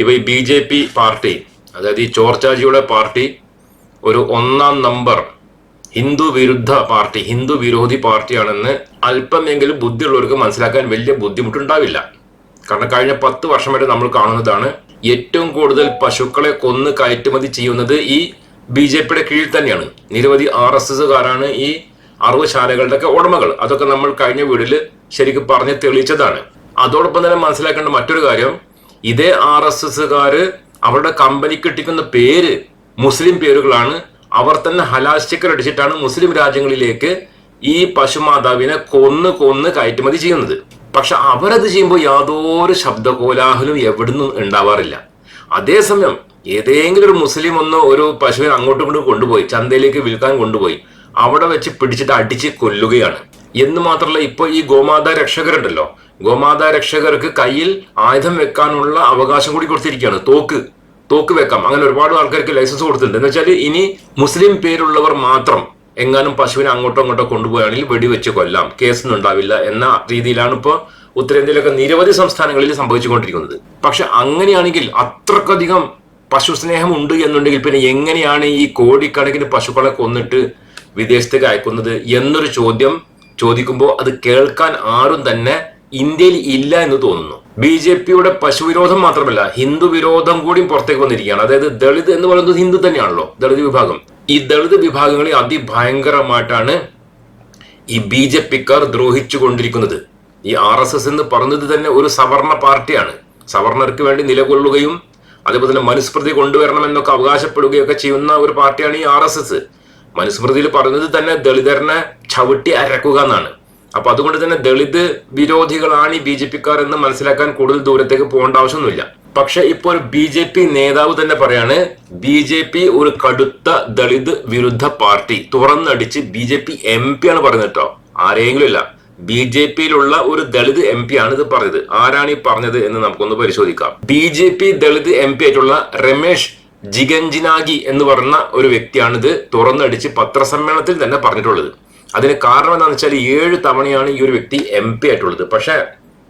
ഇപ്പൊ ഈ B J P party അതായത് ഈ ചോർച്ചാജിയുടെ പാർട്ടി ഒരു ഒന്നാം നമ്പർ ഹിന്ദു വിരുദ്ധ പാർട്ടി ഹിന്ദു വിരോധി പാർട്ടിയാണെന്ന് അല്പമെങ്കിലും ബുദ്ധിയുള്ളവർക്ക് മനസ്സിലാക്കാൻ വലിയ ബുദ്ധിമുട്ടുണ്ടാവില്ല. കാരണം കഴിഞ്ഞ പത്ത് വർഷം വരെ നമ്മൾ കാണുന്നതാണ് ഏറ്റവും കൂടുതൽ പശുക്കളെ കൊന്ന് കയറ്റുമതി ചെയ്യുന്നത് ഈ ബി ജെ പിയുടെ കീഴിൽ തന്നെയാണ്. നിരവധി ആർ എസ് എസ്സുകാരാണ് ഈ അറുവശാലകളുടെ ഒക്കെ ഉടമകൾ. അതൊക്കെ നമ്മൾ കഴിഞ്ഞ വീടിൽ ശരിക്കും പറഞ്ഞ് തെളിയിച്ചതാണ്. അതോടൊപ്പം തന്നെ മനസ്സിലാക്കേണ്ട മറ്റൊരു കാര്യം ഇതേ ആർ എസ് എസ്സുകാർ അവരുടെ കമ്പനിക്ക് ഇട്ടിക്കുന്ന പേര് മുസ്ലിം പേരുകളാണ്. അവർ തന്നെ ഹലാൽ അടിച്ചിട്ടാണ് മുസ്ലിം രാജ്യങ്ങളിലേക്ക് ഈ പശുമാതാവിനെ കൊന്ന് കൊന്ന് കയറ്റുമതി ചെയ്യുന്നത്. പക്ഷെ അവരത് ചെയ്യുമ്പോൾ യാതൊരു ശബ്ദകോലാഹലും എവിടുന്നും ഉണ്ടാവാറില്ല. അതേസമയം ഏതെങ്കിലും ഒരു മുസ്ലിം ഒന്ന് ഒരു പശുവിനെ അങ്ങോട്ടും ഇങ്ങോട്ടും കൊണ്ടുപോയി ചന്തയിലേക്ക് വിൽക്കാൻ കൊണ്ടുപോയി അവിടെ വെച്ച് പിടിച്ചിട്ട് അടിച്ച് കൊല്ലുകയാണ്. എന്ന് മാത്രമല്ല ഇപ്പോൾ ഈ ഗോമാത രക്ഷകരുണ്ടല്ലോ. ഗോമാത രക്ഷകർക്ക് കയ്യിൽ ആയുധം വെക്കാനുള്ള അവകാശം കൂടി കൊടുത്തിരിക്കുകയാണ്. തോക്ക് തോക്ക് വെക്കാം. അങ്ങനെ ഒരുപാട് ആൾക്കാർക്ക് ലൈസൻസ് കൊടുത്തിട്ടുണ്ട്. എന്ന് വെച്ചാൽ ഇനി മുസ്ലിം പേരുള്ളവർ മാത്രം എങ്ങാനും പശുവിനെ അങ്ങോട്ടോ അങ്ങോട്ടോ കൊണ്ടുപോയാണെങ്കിൽ വെടിവെച്ച് കൊല്ലാം. കേസൊന്നും ഉണ്ടാവില്ല എന്ന രീതിയിലാണ് ഇപ്പോൾ ഉത്തരേന്ത്യയിലൊക്കെ നിരവധി സംസ്ഥാനങ്ങളിൽ സംഭവിച്ചുകൊണ്ടിരിക്കുന്നത്. പക്ഷെ അങ്ങനെയാണെങ്കിൽ അത്രക്കധികം പശു സ്നേഹം ഉണ്ട് എന്നുണ്ടെങ്കിൽ പിന്നെ എങ്ങനെയാണ് ഈ കോടിക്കണക്കിന് പശുക്കളെ കൊന്നിട്ട് വിദേശത്തേക്ക് അയക്കുന്നത് എന്നൊരു ചോദ്യം ചോദിക്കുമ്പോൾ അത് കേൾക്കാൻ ആരും തന്നെ ഇന്ത്യയിൽ ഇല്ല എന്ന് തോന്നുന്നു. ബി ജെ പിയുടെ പശു വിരോധം മാത്രമല്ല ഹിന്ദു വിരോധം കൂടിയും പുറത്തേക്ക് വന്നിരിക്കുകയാണ്. അതായത് ദളിത് എന്ന് പറയുന്നത് ഹിന്ദു തന്നെയാണല്ലോ ദളിത് വിഭാഗം. ഈ ദളിത് വിഭാഗങ്ങളെ അതിഭയങ്കരമായിട്ടാണ് ഈ ബി ജെ പിക്കാർ ദ്രോഹിച്ചു കൊണ്ടിരിക്കുന്നത് ഈ ആർ എസ് എസ് എന്ന് പറഞ്ഞത് തന്നെ ഒരു സവർണ പാർട്ടിയാണ്. സവർണർക്ക് വേണ്ടി നിലകൊള്ളുകയും അതേപോലെ തന്നെ മനുസ്മൃതി കൊണ്ടുവരണമെന്നൊക്കെ അവകാശപ്പെടുകയൊക്കെ ചെയ്യുന്ന ഒരു പാർട്ടിയാണ് ഈ ആർ എസ് എസ്. മനുസ്മൃതിയിൽ പറയുന്നത് തന്നെ ദളിതരനെ ചവിട്ടി അരക്കുക എന്നാണ്. അപ്പൊ അതുകൊണ്ട് തന്നെ ദളിത് വിരോധികളാണ് ഈ ബി ജെ പിക്കാർ എന്ന് മനസ്സിലാക്കാൻ കൂടുതൽ ദൂരത്തേക്ക് പോകേണ്ട ആവശ്യമൊന്നുമില്ല. പക്ഷെ ഇപ്പോൾ ഒരു ബി ജെ പി നേതാവ് തന്നെ പറയാണ് ബി ജെ പി ഒരു കടുത്ത ദളിത് വിരുദ്ധ party തുറന്നടിച്ച് B J P M P ആണ് പറയുന്നത് കേട്ടോ. ആരെങ്കിലും ഇല്ല. ബി ജെ പിയിലുള്ള ഒരു ദളിത് എം പി ആണ് ഇത് പറഞ്ഞത്. ആരാണ് ഈ പറഞ്ഞത് എന്ന് നമുക്കൊന്ന് പരിശോധിക്കാം. B J P Dalit M P ആയിട്ടുള്ള രമേശ് ജിഗഞ്ജിനാഗി എന്ന് പറയുന്ന ഒരു വ്യക്തിയാണിത് തുറന്നടിച്ച് പത്രസമ്മേളനത്തിൽ തന്നെ പറഞ്ഞിട്ടുള്ളത്. അതിന് കാരണം എന്താണെന്ന് വെച്ചാൽ ഏഴ് തവണയാണ് ഈ ഒരു വ്യക്തി എം പി ആയിട്ടുള്ളത്. പക്ഷേ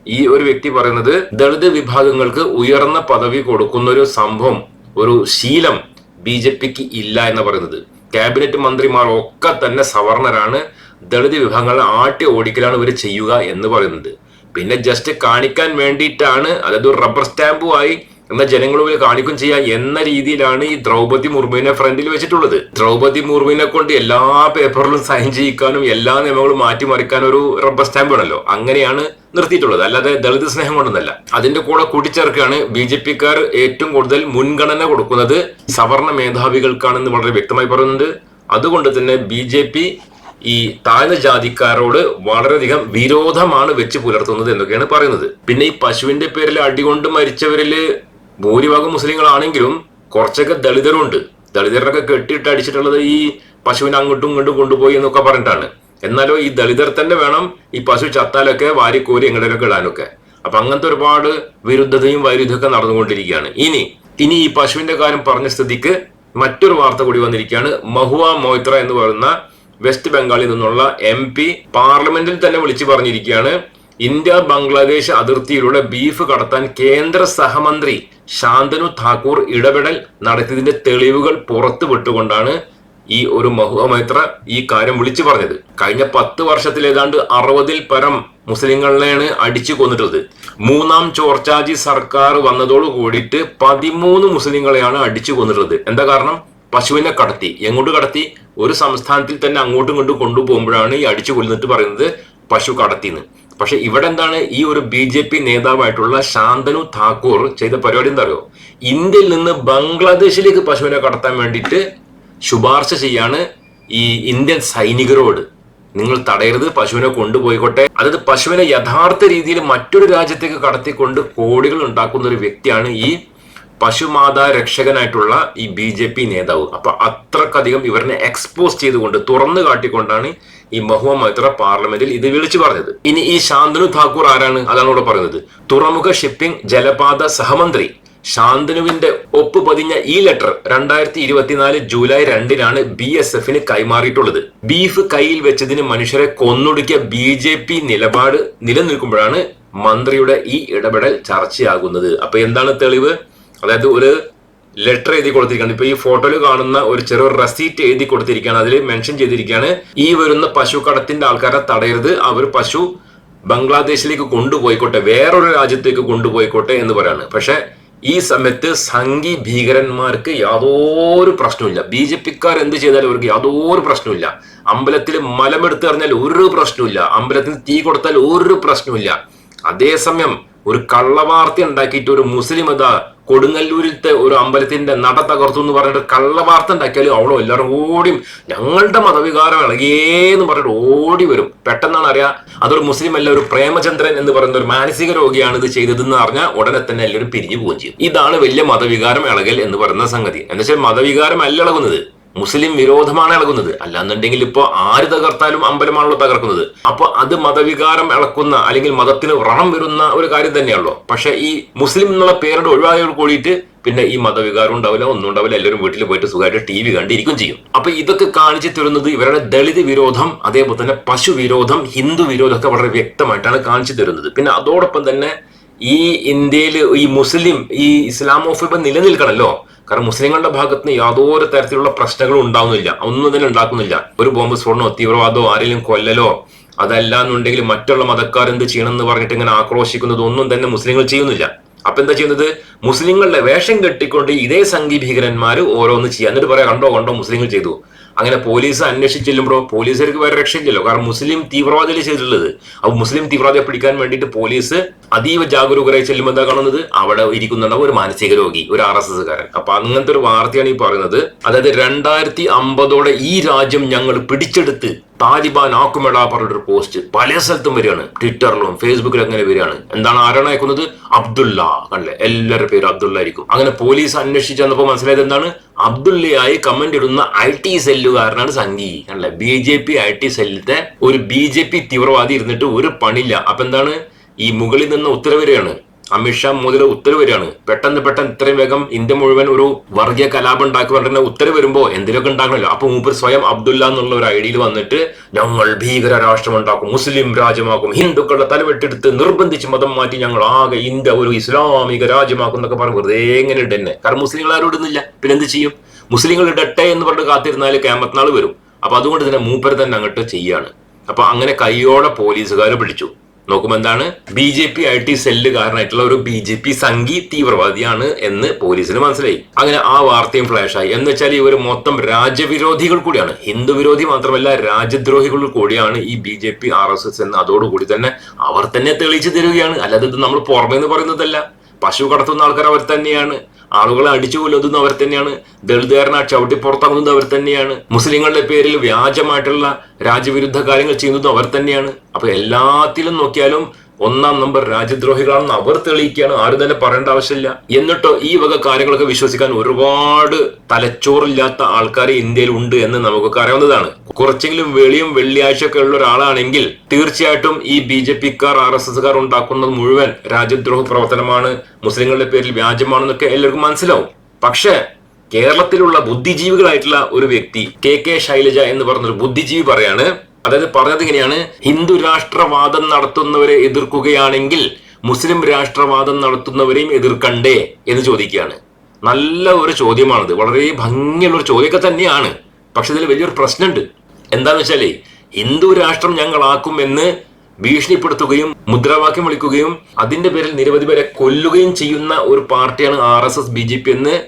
ഈ ഒരു വ്യക്തി പറയുന്നത് ദളിത് വിഭാഗങ്ങൾക്ക് ഉയർന്ന പദവി കൊടുക്കുന്ന ഒരു സംഭവം ഒരു ശീലം ബി ജെ പിക്ക് ഇല്ല എന്ന് പറയുന്നത്. ക്യാബിനറ്റ് മന്ത്രിമാർ ഒക്കെ തന്നെ സവർണരാണ്. ദളിത് വിഭാഗങ്ങളെ ആട്ടി ഓടിക്കലാണ് ഇവർ ചെയ്യുക എന്ന് പറയുന്നത്. പിന്നെ ജസ്റ്റ് കാണിക്കാൻ വേണ്ടിയിട്ടാണ് അതായത് ഒരു റബ്ബർ സ്റ്റാമ്പുമായി എന്നാൽ ജനങ്ങളുള്ളിൽ കാണിക്കും ചെയ്യാം എന്ന രീതിയിലാണ് ഈ ദ്രൗപതി മുർമുവിനെ ഫ്രണ്ടിൽ വെച്ചിട്ടുള്ളത്. ദ്രൗപതി മുർമുവിനെ കൊണ്ട് എല്ലാ പേപ്പറിലും സൈൻ ചെയ്യിക്കാനും എല്ലാ നിയമങ്ങളും മാറ്റിമറിക്കാനും ഒരു റബ്ബർ സ്റ്റാമ്പ് ആണല്ലോ. അങ്ങനെയാണ് നിർത്തിയിട്ടുള്ളത്. അല്ലാതെ ദളിത് സ്നേഹം കൊണ്ടൊന്നല്ല. അതിന്റെ കൂടെ കൂട്ടിച്ചേർക്കാണ് ബി ജെ പിക്കാർ ഏറ്റവും കൂടുതൽ മുൻഗണന കൊടുക്കുന്നത് സവർണ മേധാവികൾക്കാണെന്ന് വളരെ വ്യക്തമായി പറയുന്നുണ്ട്. അതുകൊണ്ട് തന്നെ ബി ജെ പി ഈ താഴ്ന്ന ജാതിക്കാരോട് വളരെയധികം വിരോധമാണ് വെച്ച് പുലർത്തുന്നത് എന്നൊക്കെയാണ് പറയുന്നത്. പിന്നെ ഈ പശുവിന്റെ പേരിൽ അടികൊണ്ട് മരിച്ചവരിൽ ഭൂരിഭാഗം മുസ്ലിങ്ങളാണെങ്കിലും കുറച്ചൊക്കെ ദളിതരുണ്ട്. ദളിതരൊക്കെ കെട്ടിയിട്ട് അടിച്ചിട്ടുള്ളത് ഈ പശുവിനെ അങ്ങോട്ടും ഇങ്ങോട്ടും കൊണ്ടുപോയി എന്നൊക്കെ പറഞ്ഞിട്ടാണ്. എന്നാലോ ഈ ദളിതർ തന്നെ വേണം ഈ പശു ചത്താലൊക്കെ വാരിക്കോരി എങ്ങനെയൊക്കെ ഇടാനൊക്കെ. അപ്പൊ അങ്ങനത്തെ ഒരുപാട് വിരുദ്ധതയും വൈരുദ്ധ്യമൊക്കെ നടന്നുകൊണ്ടിരിക്കുകയാണ്. ഇനി ഇനി ഈ പശുവിന്റെ കാര്യം പറഞ്ഞ സ്ഥിതിക്ക് മറ്റൊരു വാർത്ത കൂടി വന്നിരിക്കുകയാണ്. മഹുവ മൊയ്ത്ര എന്ന് പറയുന്ന വെസ്റ്റ് ബംഗാളിൽ നിന്നുള്ള എം പി പാർലമെന്റിൽ തന്നെ വിളിച്ചു പറഞ്ഞിരിക്കുകയാണ്. ഇന്ത്യ ബംഗ്ലാദേശ് അതിർത്തിയിലൂടെ ബീഫ് കടത്താൻ കേന്ദ്ര സഹമന്ത്രി ശാന്തനു താക്കൂർ ഇടപെടൽ നടത്തിയതിന്റെ തെളിവുകൾ പുറത്തുവിട്ടുകൊണ്ടാണ് ഈ ഒരു മഹുമൈത്ര ഈ കാര്യം വിളിച്ചു പറഞ്ഞത്. കഴിഞ്ഞ പത്ത് വർഷത്തിൽ ഏതാണ്ട് അറുപതിൽ പരം മുസ്ലിങ്ങളെയാണ് അടിച്ചു കൊന്നിട്ടുള്ളത്. മൂന്നാം ചോർച്ചാജി സർക്കാർ വന്നതോട് കൂടിയിട്ട് പതിമൂന്ന് മുസ്ലിങ്ങളെയാണ് അടിച്ചു കൊന്നിട്ടുള്ളത്. എന്താ കാരണം? പശുവിനെ കടത്തി. എങ്ങോട്ട് കടത്തി? ഒരു സംസ്ഥാനത്തിൽ തന്നെ അങ്ങോട്ടും ഇങ്ങോട്ടും കൊണ്ടുപോകുമ്പോഴാണ് ഈ അടിച്ചു കൊല്ലുന്നിട്ട് പറയുന്നത് പശു കടത്തിന്ന്. പക്ഷെ ഇവിടെ എന്താണ് ഈ ഒരു ബി ജെ പി നേതാവായിട്ടുള്ള ശാന്തനു താക്കൂർ ചെയ്ത പരിപാടി എന്താ അറിയോ ഇന്ത്യയിൽ നിന്ന് ബംഗ്ലാദേശിലേക്ക് പശുവിനെ കടത്താൻ വേണ്ടിയിട്ട് ശുപാർശ ചെയ്യാണ് ഈ ഇന്ത്യൻ സൈനികരോട്. നിങ്ങൾ തടയരുത് പശുവിനെ കൊണ്ടുപോയിക്കോട്ടെ. അതായത് പശുവിനെ യഥാർത്ഥ രീതിയിൽ മറ്റൊരു രാജ്യത്തേക്ക് കടത്തിക്കൊണ്ട് കോടികൾ ഉണ്ടാക്കുന്ന ഒരു വ്യക്തിയാണ് ഈ പശുമാതാ രക്ഷകനായിട്ടുള്ള ഈ ബി ജെ പി നേതാവ്. അപ്പൊ അത്രക്കധികം ഇവരിനെ എക്സ്പോസ് ചെയ്തുകൊണ്ട് തുറന്നു കാട്ടിക്കൊണ്ടാണ് ഈ മഹുവ മൈത്ര പാർലമെന്റിൽ ഇത് വിളിച്ചു പറഞ്ഞത്. ഇനി ഈ ശാന്തനു താക്കൂർ ആരാണ്? അതാണ് ഇവിടെ പറയുന്നത്. തുറമുഖ ഷിപ്പിംഗ് ജലപാത സഹമന്ത്രി. ശാന്തനുവിന്റെ ഒപ്പ് പതിഞ്ഞ ഈ ലെറ്റർ രണ്ടായിരത്തി ഇരുപത്തിനാല് ജൂലൈ രണ്ടിനാണ് ബി എസ് എഫിന് കൈമാറിയിട്ടുള്ളത്. ബീഫ് കയ്യിൽ വെച്ചതിന് മനുഷ്യരെ കൊന്നൊടുക്കിയ ബി ജെ പി നിലപാട് നിലനിൽക്കുമ്പോഴാണ് മന്ത്രിയുടെ ഈ ഇടപെടൽ ചർച്ചയാകുന്നത്. അപ്പൊ എന്താണ് തെളിവ്? അതായത് ഒരു ലെറ്റർ എഴുതി കൊടുത്തിരിക്കുകയാണ്. ഇപ്പൊ ഈ ഫോട്ടോയിൽ കാണുന്ന ഒരു ചെറിയ റെസീറ്റ് എഴുതി കൊടുത്തിരിക്കുകയാണ്. അതിൽ മെൻഷൻ ചെയ്തിരിക്കുകയാണ്. ഈ വരുന്ന പശു കടത്തിന്റെ ആൾക്കാരെ തടയരുത്. അവർ പശു ബംഗ്ലാദേശിലേക്ക് കൊണ്ടുപോയിക്കോട്ടെ വേറൊരു രാജ്യത്തേക്ക് കൊണ്ടുപോയിക്കോട്ടെ എന്ന് പറയാണ്. പക്ഷെ ഈ സമയത്ത് സംഘി ഭീകരന്മാർക്ക് യാതൊരു പ്രശ്നമില്ല ബി ജെ പിക്കാർ എന്ത് ചെയ്താലും അവർക്ക് യാതൊരു പ്രശ്നമില്ല അമ്പലത്തിൽ മലമെടുത്ത് എറിഞ്ഞാൽ ഒരു പ്രശ്നമില്ല അമ്പലത്തിൽ തീ കൊടുത്താൽ ഒരു പ്രശ്നമില്ല അതേസമയം ഒരു കള്ളവാർത്ത ഉണ്ടാക്കിയിട്ട് ഒരു മുസ്ലിം ഇതാ കൊടുങ്ങല്ലൂരിലത്തെ ഒരു അമ്പലത്തിന്റെ നട തകർത്തു എന്ന് പറഞ്ഞിട്ട് കള്ളവാർത്ത ഉണ്ടാക്കിയാലും അവളോ എല്ലാവരും ഓടിയും ഞങ്ങളുടെ മതവികാരം ഇളകിയേന്ന് പറഞ്ഞിട്ട് ഓടി വരും. പെട്ടെന്നാണ് അറിയാം അതൊരു മുസ്ലിം അല്ല ഒരു പ്രേമചന്ദ്രൻ എന്ന് പറയുന്ന ഒരു മാനസിക രോഗിയാണ് ഇത് ചെയ്തതെന്ന് അറിഞ്ഞാൽ ഉടനെ തന്നെ എല്ലാവരും പിരിഞ്ഞു പോവുകയും ചെയ്യും. ഇതാണ് വലിയ മതവികാരം ഇളകൽ എന്ന് പറയുന്ന സംഗതി. എന്നുവെച്ചാൽ മതവികാരം അല്ല ഇളകുന്നത്. മുസ്ലിം വിരോധമാണ് ഇളകുന്നത്. അല്ലാന്നുണ്ടെങ്കിൽ ഇപ്പോൾ ആര് തകർത്താലും അമ്പലമാണല്ലോ തകർക്കുന്നത്. അപ്പോൾ അത് മതവികാരം ഇളക്കുന്ന അല്ലെങ്കിൽ മതത്തിന് വ്രണം വരുന്ന ഒരു കാര്യം തന്നെയാണല്ലോ. പക്ഷേ ഈ മുസ്ലിം എന്നുള്ള പേരുടെ ഒഴിവായോട് കൂടിയിട്ട് പിന്നെ ഈ മതവികാരം ഉണ്ടാവില്ല ഒന്നും ഉണ്ടാവില്ല. എല്ലാവരും വീട്ടിൽ പോയിട്ട് സുഖമായിട്ട് ടി വി കണ്ടിരിക്കും ചെയ്യും. അപ്പൊ ഇതൊക്കെ കാണിച്ചു തരുന്നത് ഇവരുടെ ദളിത് വിരോധം അതേപോലെ തന്നെ പശു വിരോധം ഹിന്ദു വിരോധം ഒക്കെ വളരെ വ്യക്തമായിട്ടാണ് കാണിച്ചു തരുന്നത്. പിന്നെ അതോടൊപ്പം തന്നെ ഈ ഇന്ത്യയിൽ ഈ മുസ്ലിം ഈ ഇസ്ലാമോഫിബ നിലനിൽക്കണമല്ലോ കാരണം മുസ്ലിങ്ങളുടെ ഭാഗത്ത് നിന്ന് യാതൊരു തരത്തിലുള്ള പ്രശ്നങ്ങളും ഉണ്ടാവുന്നില്ല. ഒന്നും തന്നെ ഉണ്ടാക്കുന്നില്ല. ഒരു ബോംബ് സ്ഫോടനോ തീവ്രവാദമോ ആരെങ്കിലും കൊല്ലലോ അതല്ല എന്നുണ്ടെങ്കിൽ മറ്റുള്ള മതക്കാർ എന്ത് ചെയ്യണം എന്ന് പറഞ്ഞിട്ട് ഇങ്ങനെ ആക്രോശിക്കുന്നത് ഒന്നും തന്നെ മുസ്ലിങ്ങൾ ചെയ്യുന്നില്ല. അപ്പൊ എന്താ ചെയ്യുന്നത്? മുസ്ലിങ്ങളുടെ വേഷം കെട്ടിക്കൊണ്ട് ഇതേ സംഘി ഭീകരന്മാർ ഓരോന്ന് ചെയ്യുക എന്നിട്ട് പറയാം കണ്ടോ കണ്ടോ മുസ്ലിങ്ങൾ ചെയ്തു. അങ്ങനെ പോലീസ് അന്വേഷിച്ച് ചെല്ലുമ്പോൾ പോലീസുകാർക്ക് വേറെ രക്ഷയില്ലല്ലോ. കാരണം മുസ്ലിം തീവ്രവാദികൾ ചെയ്തിട്ടുള്ളത്. അപ്പൊ മുസ്ലിം തീവ്രവാദിയെ പിടിക്കാൻ വേണ്ടിയിട്ട് പോലീസ് അതീവ ജാഗരൂകരായി ചെല്ലുമ്പോൾ എന്താ കാണുന്നത്? അവിടെ ഇരിക്കുന്ന ഒരു മാനസിക രോഗി ഒരു ആർ എസ് എസ് കാരൻ അപ്പൊ അങ്ങനത്തെ ഒരു വാർത്തയാണ് ഈ പറയുന്നത്. അതായത് രണ്ടായിരത്തി അമ്പതോടെ ഈ രാജ്യം ഞങ്ങൾ പിടിച്ചെടുത്ത് താലിബാൻ ആക്കുമെടാ പറഞ്ഞൊരു പോസ്റ്റ്. പല സ്ഥലത്തും വരികയാണ്. ട്വിറ്ററിലും ഫേസ്ബുക്കിലും അങ്ങനെ വരികയാണ്. എന്താണ് ആരാണ് അയക്കുന്നത്? അബ്ദുള്ള കണ്ടല്ലേ എല്ലാവരുടെ പേര് അബ്ദുള്ള ആയിരിക്കും. അങ്ങനെ പോലീസ് അന്വേഷിച്ച് വന്നപ്പോൾ മനസ്സിലായത് എന്താണ്? അബ്ദുള്ളയായി കമന്റ് ഇടുന്ന ഐ ടി സെല്ലുകാരനാണ് സംഘി കണ്ടല്ലേ B J P I T സെല്ലിലത്തെ ഒരു ബി ജെ പി തീവ്രവാദി ഇരുന്നിട്ട് ഒരു പണിയില്ല. അപ്പൊ എന്താണ്? ഈ മുകളിൽ നിന്ന് ഉത്തരവ് വരികയാണ്. അമിത്ഷാ മോദിയുടെ ഉത്തരവ് വരികയാണ്. പെട്ടെന്ന് പെട്ടെന്ന് ഇത്രയും വേഗം ഇന്ത്യ മുഴുവൻ ഒരു വർഗീയ കലാപം ഉണ്ടാക്കി പറഞ്ഞ ഉത്തരവ് വരുമ്പോ എന്തിനൊക്കെ ഉണ്ടാകണല്ലോ അപ്പൊ മൂപ്പർ സ്വയം അബ്ദുല്ല എന്നുള്ള ഒരു ഐഡിയയിൽ വന്നിട്ട് ഞങ്ങൾ ഭീകര രാഷ്ട്രം ഉണ്ടാക്കും മുസ്ലിം രാജ്യമാക്കും ഹിന്ദുക്കളുടെ തലവെട്ടെടുത്ത് നിർബന്ധിച്ച് മതം മാറ്റി ഞങ്ങൾ ആകെ ഇന്ത്യ ഒരു ഇസ്ലാമിക രാജ്യമാക്കും എന്നൊക്കെ പറഞ്ഞ് വെറുതെ എങ്ങനെ ഇടന്നെ. കാരണം മുസ്ലിങ്ങൾ ആരും ഇടുന്നില്ല. പിന്നെ എന്ത് ചെയ്യും? മുസ്ലിങ്ങൾ ഇടട്ടെ എന്ന് പറഞ്ഞ് കാത്തിരുന്നാൽ ക്യാമത്നാൾ വരും. അപ്പൊ അതുകൊണ്ട് തന്നെ മൂപ്പർ തന്നെ അങ്ങോട്ട് ചെയ്യാണ്. അപ്പൊ അങ്ങനെ കൈയോടെ പോലീസുകാർ പിടിച്ചു. നോക്കുമ്പോൾ എന്താണ് B J P I T cell കാരണമായിട്ടുള്ള ഒരു ബി ജെ പി സംഘി തീവ്രവാദിയാണ് എന്ന് പോലീസിന് മനസ്സിലായി. അങ്ങനെ ആ വാർത്തയും ഫ്ലാഷ് ആയി എന്ന് വെച്ചാൽ ഇവർ മൊത്തം രാജ്യവിരോധികൾ കൂടിയാണ്. ഹിന്ദു വിരോധി മാത്രമല്ല രാജ്യദ്രോഹികൾ കൂടിയാണ് ഈ B J P R S S എന്ന് അതോടുകൂടി തന്നെ അവർ തന്നെ തെളിയിച്ചു തരികയാണ്. അല്ലാതെ ഇത് നമ്മൾ പുറമേന്ന് പറയുന്നതല്ല. പശു കടത്തുന്ന ആൾക്കാർ അവർ തന്നെയാണ്. ആളുകളെ അടിച്ചു കൊല്ലുന്നതും അവർ തന്നെയാണ്. ദളിതുകാരനെ ചവിട്ടി പുറത്താക്കുന്നത് അവർ തന്നെയാണ്. മുസ്ലിങ്ങളുടെ പേരിൽ വ്യാജമായിട്ടുള്ള രാജ്യവിരുദ്ധ കാര്യങ്ങൾ ചെയ്യുന്നത് അവർ തന്നെയാണ്. അപ്പൊ എല്ലാത്തിലും നോക്കിയാലും ഒന്നാം നമ്പർ രാജ്യദ്രോഹികളാണെന്ന് അവർ തെളിയിക്കുകയാണ്. ആരും തന്നെ പറയേണ്ട ആവശ്യമില്ല. എന്നിട്ടോ ഈ വക കാര്യങ്ങളൊക്കെ വിശ്വസിക്കാൻ ഒരുപാട് തലച്ചോറില്ലാത്ത ആൾക്കാർ ഇന്ത്യയിൽ ഉണ്ട് എന്ന് നമുക്കൊക്കെ അറിയാവുന്നതാണ്. കുറച്ചെങ്കിലും വെളിയും വെള്ളിയാഴ്ചയൊക്കെ ഉള്ള ഒരാളാണെങ്കിൽ തീർച്ചയായിട്ടും ഈ ബി ജെ പിക്കാർ ആർ എസ് എസ്കാർ ഉണ്ടാക്കുന്നത് മുഴുവൻ രാജ്യദ്രോഹ പ്രവർത്തനമാണ് മുസ്ലിങ്ങളുടെ പേരിൽ വ്യാജമാണെന്നൊക്കെ എല്ലാവർക്കും മനസ്സിലാവും. പക്ഷേ കേരളത്തിലുള്ള ബുദ്ധിജീവികളായിട്ടുള്ള ഒരു വ്യക്തി കെ കെ ശൈലജ എന്ന് പറഞ്ഞൊരു ബുദ്ധിജീവി പറയാണ് അതായത് പറഞ്ഞത് ഇങ്ങനെയാണ്. ഹിന്ദു രാഷ്ട്രവാദം നടത്തുന്നവരെ എതിർക്കുകയാണെങ്കിൽ മുസ്ലിം രാഷ്ട്രവാദം നടത്തുന്നവരെയും എതിർക്കണ്ടേ എന്ന് ചോദിക്കുകയാണ്. നല്ല ഒരു ചോദ്യമാണിത്. വളരെ ഭംഗിയുള്ള ഒരു ചോദ്യമൊക്കെ തന്നെയാണ്. പക്ഷെ ഇതിൽ വലിയൊരു പ്രശ്നമുണ്ട്. എന്താണെന്ന് വെച്ചാൽ ഹിന്ദു രാഷ്ട്രം ഞങ്ങളാക്കും എന്ന് ഭീഷണിപ്പെടുത്തുകയും മുദ്രാവാക്യം വിളിക്കുകയും അതിന്റെ പേരിൽ നിരവധി പേരെ കൊല്ലുകയും ചെയ്യുന്ന ഒരു പാർട്ടിയാണ് R S S B J P എന്ന്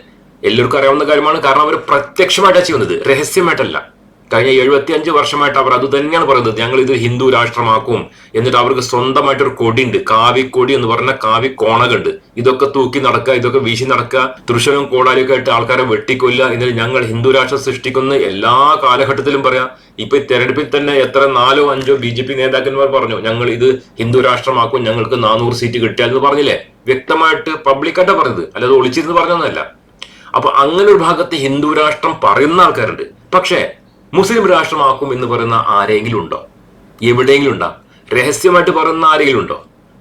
എല്ലാവർക്കും അറിയാവുന്ന കാര്യമാണ്. കാരണം അവർ പ്രത്യക്ഷമായിട്ടാണ് ചെയ്യുന്നത്. രഹസ്യമായിട്ടല്ല. കഴിഞ്ഞ എഴുപത്തിയഞ്ച് വർഷമായിട്ട് അവർ അത് തന്നെയാണ് പറയുന്നത്. ഞങ്ങൾ ഇത് ഹിന്ദു രാഷ്ട്രമാക്കും. എന്നിട്ട് അവർക്ക് സ്വന്തമായിട്ട് ഒരു കൊടിയുണ്ട്. കാവിക്കൊടി എന്ന് പറഞ്ഞ കാവി കോണകുണ്ട് ഇതൊക്കെ തൂക്കി നടക്കുക ഇതൊക്കെ വീശി നടക്കുക തൃശ്ശൂരും കോടാലിയൊക്കെ ആയിട്ട് ആൾക്കാരെ വെട്ടിക്കൊല്ലുക. എന്നിട്ട് ഞങ്ങൾ ഹിന്ദു രാഷ്ട്രം സൃഷ്ടിക്കുന്ന എല്ലാ കാലഘട്ടത്തിലും പറയാം. ഇപ്പൊ തെരഞ്ഞെടുപ്പിൽ തന്നെ എത്ര നാലോ അഞ്ചോ ബി ജെ പി നേതാക്കന്മാർ പറഞ്ഞു ഞങ്ങൾ ഇത് ഹിന്ദു രാഷ്ട്രമാക്കും ഞങ്ങൾക്ക് നാനൂറ് സീറ്റ് കിട്ടിയാൽ എന്ന് പറഞ്ഞില്ലേ? വ്യക്തമായിട്ട് പബ്ലിക്കായിട്ടാണ് പറഞ്ഞത് അല്ലാതെ ഒളിച്ചിരുന്ന് പറഞ്ഞൊന്നല്ല അപ്പൊ അങ്ങനെ ഒരു ഭാഗത്ത് ഹിന്ദു രാഷ്ട്രം പറയുന്ന ആൾക്കാരുണ്ട്. പക്ഷേ മുസ്ലിം രാഷ്ട്രമാക്കും എന്ന് പറയുന്ന ആരെങ്കിലും ഉണ്ടോ? എവിടെയെങ്കിലും ഉണ്ടോ? രഹസ്യമായിട്ട് പറയുന്ന ആരെങ്കിലും ഉണ്ടോ?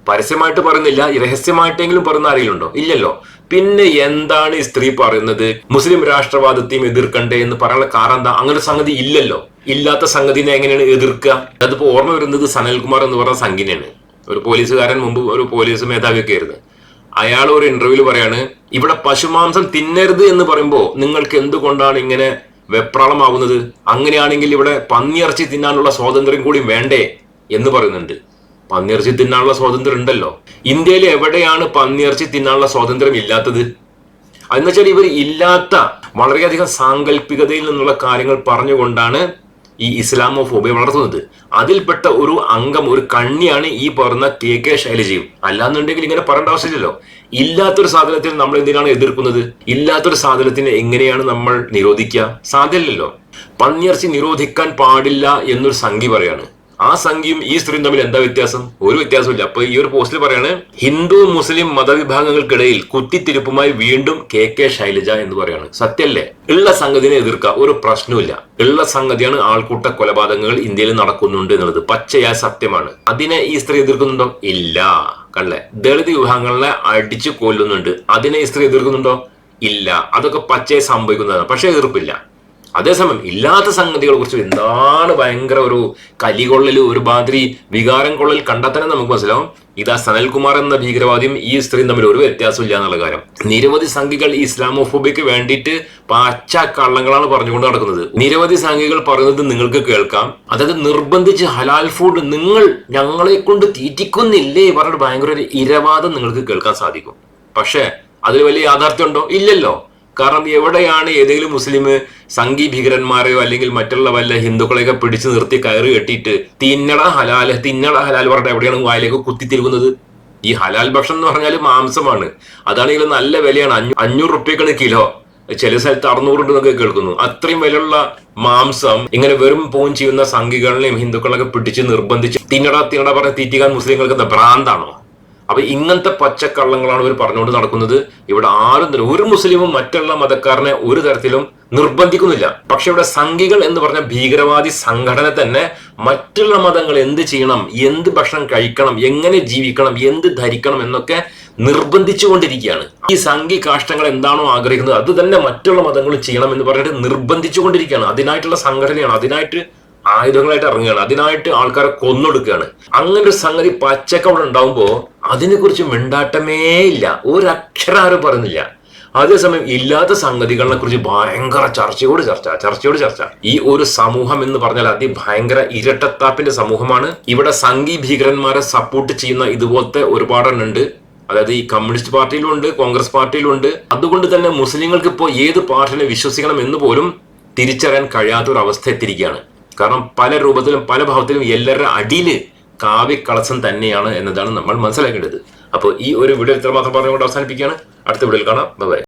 പരസ്യമായിട്ട് പറയുന്നില്ല രഹസ്യമായിട്ടെങ്കിലും പറയുന്ന ആരെങ്കിലും ഉണ്ടോ? ഇല്ലല്ലോ. പിന്നെ എന്താണ് ഈ സ്ത്രീ പറയുന്നത്? മുസ്ലിം രാഷ്ട്രവാദത്തെയും എതിർക്കണ്ടേ എന്ന് പറയാനുള്ള കാരണം എന്താ? അങ്ങനെ സംഗതി ഇല്ലല്ലോ. ഇല്ലാത്ത സംഗതിനെ എങ്ങനെയാണ് എതിർക്കുക? അതിപ്പോ ഓർമ്മ വരുന്നത് സനൽകുമാർ എന്ന് പറഞ്ഞ സംഘിനെയാണ്. ഒരു പോലീസുകാരൻ മുമ്പ് ഒരു പോലീസ് മേധാവിയൊക്കെ ആയിരുന്നു. അയാൾ ഒരു ഇന്റർവ്യൂവിൽ പറയാണ് ഇവിടെ പശുമാംസം തിന്നരുത് എന്ന് പറയുമ്പോൾ നിങ്ങൾക്ക് എന്തുകൊണ്ടാണ് ഇങ്ങനെ വെപ്രാളമാവുന്നത് അങ്ങനെയാണെങ്കിൽ ഇവിടെ പന്നിയിറച്ചി തിന്നാനുള്ള സ്വാതന്ത്ര്യം കൂടി വേണ്ടേ എന്ന് പറയുന്നുണ്ട്. പന്നിയിറച്ചി തിന്നാനുള്ള സ്വാതന്ത്ര്യം ഉണ്ടല്ലോ. ഇന്ത്യയിൽ എവിടെയാണ് പന്നിയിറച്ചി തിന്നാനുള്ള സ്വാതന്ത്ര്യം ഇല്ലാത്തത്? എന്നുവെച്ചാൽ ഇവർ ഇല്ലാത്ത വളരെയധികം സാങ്കല്പികതയിൽ നിന്നുള്ള കാര്യങ്ങൾ പറഞ്ഞുകൊണ്ടാണ് ഈ ഇസ്ലാമോഫോബിയ വളർത്തുന്നത്. അതിൽപ്പെട്ട ഒരു അംഗം ഒരു കണ്ണിയാണ് ഈ പറഞ്ഞ കെ കെ ശൈലജയും. അല്ലാന്നുണ്ടെങ്കിൽ ഇങ്ങനെ പറയേണ്ട ആവശ്യമില്ലല്ലോ. ഇല്ലാത്തൊരു സാധനത്തിൽ നമ്മൾ എന്തിനാണ് എതിർക്കുന്നത്? ഇല്ലാത്തൊരു സാധനത്തിന് എങ്ങനെയാണ് നമ്മൾ നിരോധിക്കുക? സാധ്യമല്ലല്ലോ പന്നിയിറച്ചി നിരോധിക്കാൻ പാടില്ല എന്നൊരു സംഖ്യ പറയാണ്. ആ സംഖ്യയും ഈ സ്ത്രീയും തമ്മിൽ എന്താ വ്യത്യാസം? ഒരു വ്യത്യാസമില്ല അപ്പൊ ഈ ഒരു പോസ്റ്റിൽ പറയാണ് ഹിന്ദു മുസ്ലിം മതവിഭാഗങ്ങൾക്കിടയിൽ കുത്തിത്തിരിപ്പുമായി വീണ്ടും കെ കെ ശൈലജ എന്ന് പറയാണ്. സത്യല്ലേ ഉള്ള സംഗതിനെ എതിർക്കുക ഒരു പ്രശ്നമില്ല ഉള്ള സംഗതിയാണ് ആൾക്കൂട്ട കൊലപാതകങ്ങൾ ഇന്ത്യയിൽ നടക്കുന്നുണ്ട് എന്നുള്ളത്. പച്ചയായ സത്യമാണ്. അതിനെ ഈ സ്ത്രീ എതിർക്കുന്നുണ്ടോ? ഇല്ല. കണ്ടേ ദളിത് വിഭാഗങ്ങളെ അടിച്ചു കൊല്ലുന്നുണ്ട്. അതിനെ ഈ സ്ത്രീ എതിർക്കുന്നുണ്ടോ? ഇല്ല. അതൊക്കെ പച്ചയായി സംഭവിക്കുന്നതാണ്. പക്ഷെ എതിർപ്പില്ല. അതേസമയം ഇല്ലാത്ത സംഗതികളെ കുറിച്ച് എന്താണ് ഭയങ്കര ഒരു കലികൊള്ളൽ ഒരു മാതിരി വികാരം കൊള്ളൽ കണ്ടാൽ നമുക്ക് മനസ്സിലാവും. ഇതാ സനൽകുമാർ എന്ന ഭീകരവാദിയും ഈ സ്ത്രീയും തമ്മിൽ ഒരു വ്യത്യാസമില്ല എന്നുള്ള കാര്യം. നിരവധി സംഘികൾ ഇസ്ലാമോഫോബിക്ക് വേണ്ടിയിട്ട് പാച്ച കള്ളങ്ങളാണ് പറഞ്ഞുകൊണ്ട് നടക്കുന്നത്. നിരവധി സംഘികൾ പറയുന്നത് നിങ്ങൾക്ക് കേൾക്കാം. അതായത് നിർബന്ധിച്ച് ഹലാൽ ഫുഡ് നിങ്ങൾ ഞങ്ങളെ കൊണ്ട് തീറ്റിക്കുന്നില്ലേ പറഞ്ഞിട്ട് ഭയങ്കര ഒരു ഇരവാദം നിങ്ങൾക്ക് കേൾക്കാൻ സാധിക്കും. പക്ഷേ അതിൽ വലിയ യാഥാർത്ഥ്യമുണ്ടോ? ഇല്ലല്ലോ. കാരണം എവിടെയാണ് ഏതെങ്കിലും മുസ്ലിം സംഘി ഭീകരന്മാരെയോ അല്ലെങ്കിൽ മറ്റുള്ള വല്ല ഹിന്ദുക്കളെയൊക്കെ പിടിച്ചു നിർത്തി കയറി കെട്ടിയിട്ട് തിന്നട ഹലാൽ തിന്നട ഹലാൽ പറഞ്ഞിട്ട് എവിടെയാണ് വായിലേക്ക് കുത്തിത്തിരുകുന്നത് ഈ ഹലാൽ ഭക്ഷണം എന്ന് പറഞ്ഞാൽ മാംസമാണ്. അതാണെങ്കിൽ നല്ല വിലയാണ്. അഞ്ഞൂ അഞ്ഞൂറ് റുപ്യക്കാണ് കിലോ. ചില സ്ഥലത്ത് അറുന്നൂറ് എന്നൊക്കെ കേൾക്കുന്നു. അത്രയും വിലയുള്ള മാംസം ഇങ്ങനെ വെറും പോൺ ചെയ്യുന്ന സംഘികളെയും ഹിന്ദുക്കളൊക്കെ പിടിച്ച് നിർബന്ധിച്ച് തിന്നട തിന്നട പറഞ്ഞ് തീറ്റിക്കാൻ മുസ്ലിങ്ങൾക്ക് എന്താ ഭ്രാന്താണോ? അപ്പൊ ഇങ്ങനത്തെ പച്ചക്കള്ളങ്ങളാണ് ഇവർ പറഞ്ഞുകൊണ്ട് നടക്കുന്നത്. ഇവിടെ ആരും ഒരു മുസ്ലിമും മറ്റുള്ള മതക്കാരനെ ഒരു തരത്തിലും നിർബന്ധിക്കുന്നില്ല. പക്ഷെ ഇവിടെ സംഘികൾ എന്ന് പറഞ്ഞ ഭീകരവാദി സംഘടന തന്നെ മറ്റുള്ള മതങ്ങൾ എന്ത് ചെയ്യണം? എന്ത് ഭക്ഷണം കഴിക്കണം? എങ്ങനെ ജീവിക്കണം? എന്ത് ധരിക്കണം? എന്നൊക്കെ നിർബന്ധിച്ചുകൊണ്ടിരിക്കുകയാണ്. ഈ സംഘി കാഷ്ടങ്ങൾ എന്താണോ ആഗ്രഹിക്കുന്നത് അത് തന്നെ മറ്റുള്ള മതങ്ങൾ ചെയ്യണം എന്ന് പറഞ്ഞിട്ട് നിർബന്ധിച്ചുകൊണ്ടിരിക്കുകയാണ്. അതിനായിട്ടുള്ള സംഘടനയാണ്. അതിനായിട്ട് ആയുധങ്ങളായിട്ട് ഇറങ്ങുകയാണ്. അതിനായിട്ട് ആൾക്കാരെ കൊന്നൊടുക്കുകയാണ്. അങ്ങനെ ഒരു സംഗതി പച്ചക്ക അവിടെ ഉണ്ടാവുമ്പോൾ അതിനെക്കുറിച്ച് മിണ്ടാട്ടമേ ഇല്ല. ഒരക്ഷരം ആരും പറയുന്നില്ല. അതേസമയം ഇല്ലാത്ത സംഗതികളെ കുറിച്ച് ഭയങ്കര ചർച്ചയോട് ചർച്ച ചർച്ചയോട് ചർച്ച. ഈ ഒരു സമൂഹം എന്ന് പറഞ്ഞാൽ അതിഭയങ്കര ഇരട്ടത്താപ്പിന്റെ സമൂഹമാണ്. ഇവിടെ സംഘി ഭീകരന്മാരെ സപ്പോർട്ട് ചെയ്യുന്ന ഇതുപോലത്തെ ഒരുപാടെണ്ണുണ്ട്. അതായത് ഈ കമ്മ്യൂണിസ്റ്റ് പാർട്ടിയിലുണ്ട് കോൺഗ്രസ് പാർട്ടിയിലുണ്ട്. അതുകൊണ്ട് തന്നെ മുസ്ലിങ്ങൾക്ക് ഇപ്പോൾ ഏത് പാർട്ടിനെ വിശ്വസിക്കണം എന്ന് പോലും തിരിച്ചറിയാൻ കഴിയാത്ത ഒരു അവസ്ഥ എത്തിയിരിക്കുകയാണ്. കാരണം പല രൂപത്തിലും പല ഭാവത്തിലും എല്ലാവരുടെ അടിയിൽ കാവ്യക്കളസം തന്നെയാണ് എന്നതാണ് നമ്മൾ മനസ്സിലാക്കേണ്ടത്. അപ്പോൾ ഈ ഒരു വീഡിയോ ഇത്രമാത്രം പറഞ്ഞുകൊണ്ട് അവസാനിപ്പിക്കുകയാണ്. അടുത്ത വീഡിയോയിൽ കാണാം. ബൈ